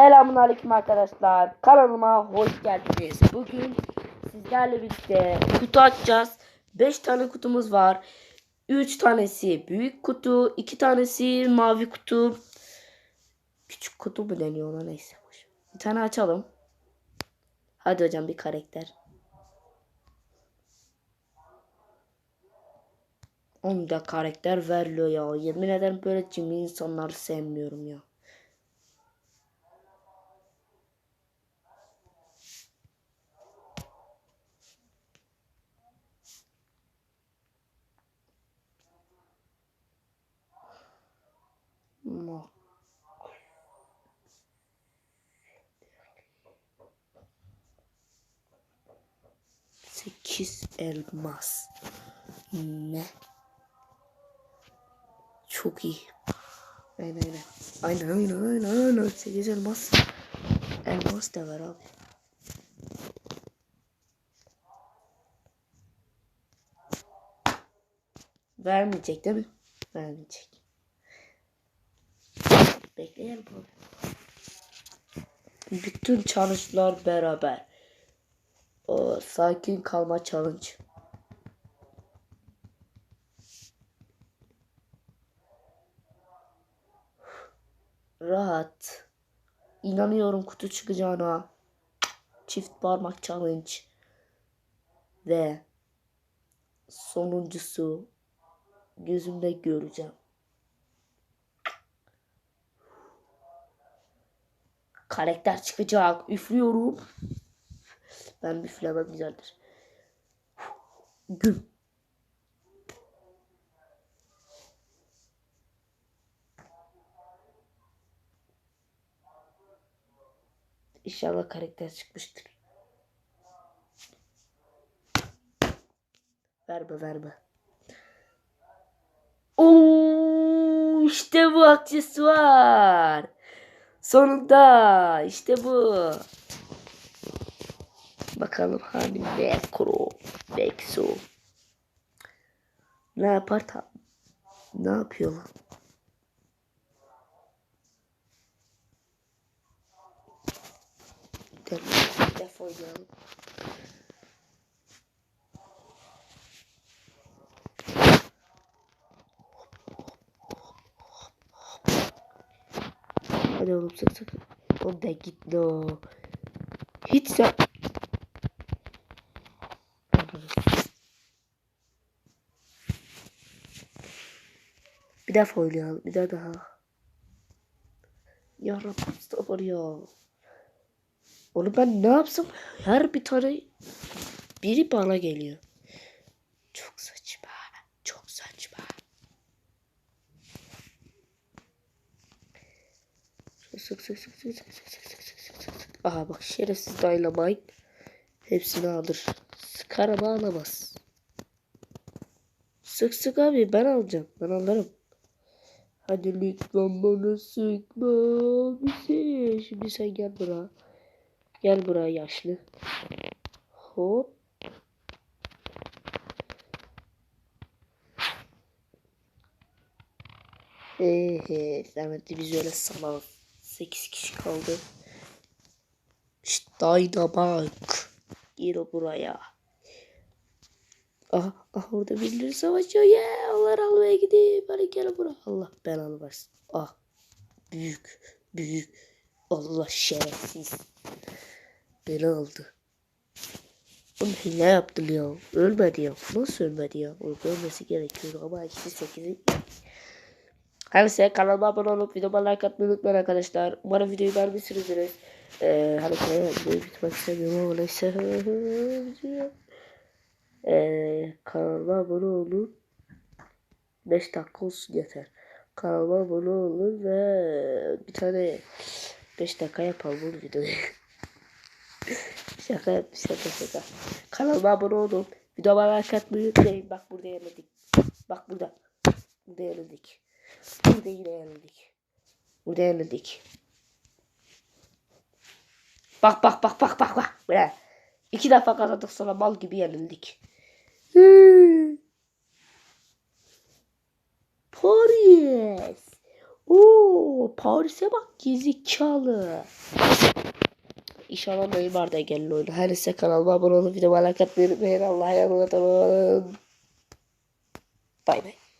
Selamun Aleyküm arkadaşlar. Kanalıma hoş geldiniz. Bugün sizlerle birlikte kutu açacağız. 5 tane kutumuz var. 3 tanesi büyük kutu, 2 tanesi mavi kutu. Küçük kutu mu deniyor ona neyse. Bir tane açalım. Hadi hocam bir karakter. Onu da karakter veriliyor ya. Yemin ederim böyle cimri insanları sevmiyorum ya. 8 elmas. Ne? Çok iyi. Aynen aynen. Aynen aynen aynen aynen. 8 elmas. Elmas da var abi. Vermeyecek değil mi? Vermeyecek. Bekleyelim abi. Bütün çalışmalar beraber. O sakin kalma challenge. Rahat. İnanıyorum kutu çıkacağına. Çift parmak challenge. Ve sonuncusu gözümde göreceğim. Karakter çıkacak. Üflüyorum. Ben üflemem güzeldir. Güm. İnşallah karakter çıkmıştır. Verme verme. Oo, işte bu aksesuar. Sonunda işte bu. Bakalım hani Necro, Nexo. Ne yapar tam? Ne yapıyor lan? Defol ya. Hadi oğlum sık sık. O da gitti o. Hiç sen... Bir daha oynayalım. Bir daha daha. Ya Rabbim sabır ya. Onu ben ne yapsam her bir tane biri bana geliyor. Çok saçma. Çok saçma. Sık sık sık sık sık sık sık sık sık sık sık. Aha bak şerefsiz dynamite. Hepsini alır. Sıkar ama alamaz. Sık sık abi ben alacağım. Ben alırım. Hadi lütfen bana sıkma bizi. Şimdi sen gel buraya. Gel buraya yaşlı. Hop. Eee Sermet'te biz öyle salalım. 8 kişi kaldı. İşte Dynamite. Gir buraya. Aha, aha orada birileri savaşıyor. Ya yeah, onları almaya gideyim. Hadi gel buraya. Allah belanı versin. Ah. Büyük. Büyük. Allah şerefsiz. Beni aldı. Oğlum hile yaptım ya. Ölmedi ya. Nasıl ölmedi ya? Onun ölmesi gerekiyordu ama ikisi sekizi. Her neyse kanalıma abone olup videoma like atmayı unutmayın arkadaşlar. Umarım videoyu beğenmişsinizdir. Ee, hani videoyu bitmek istemiyorum ama neyse. Ee, kanalıma abone olun. 5 dakika olsun yeter. Kanalıma abone olun ve bir tane 5 dakika yapalım videoyu. şaka şaka şaka. Kanalıma abone olun. Videoma like atmayı unutmayın. Bak burada yenildik. Bak burada. Burada yenildik. Burada yine yenildik. Burada yenildik. Bak bak bak bak bak bak. Böyle. İki defa kazandık sonra mal gibi yenildik. Paris. Oo, Paris'e bak gezikalı. İnşallah Neymar da gelir oyuna. Her neyse kanalıma abone olup videoma like atmayı unutmayın. Allah'a emanet olun. Bay bay.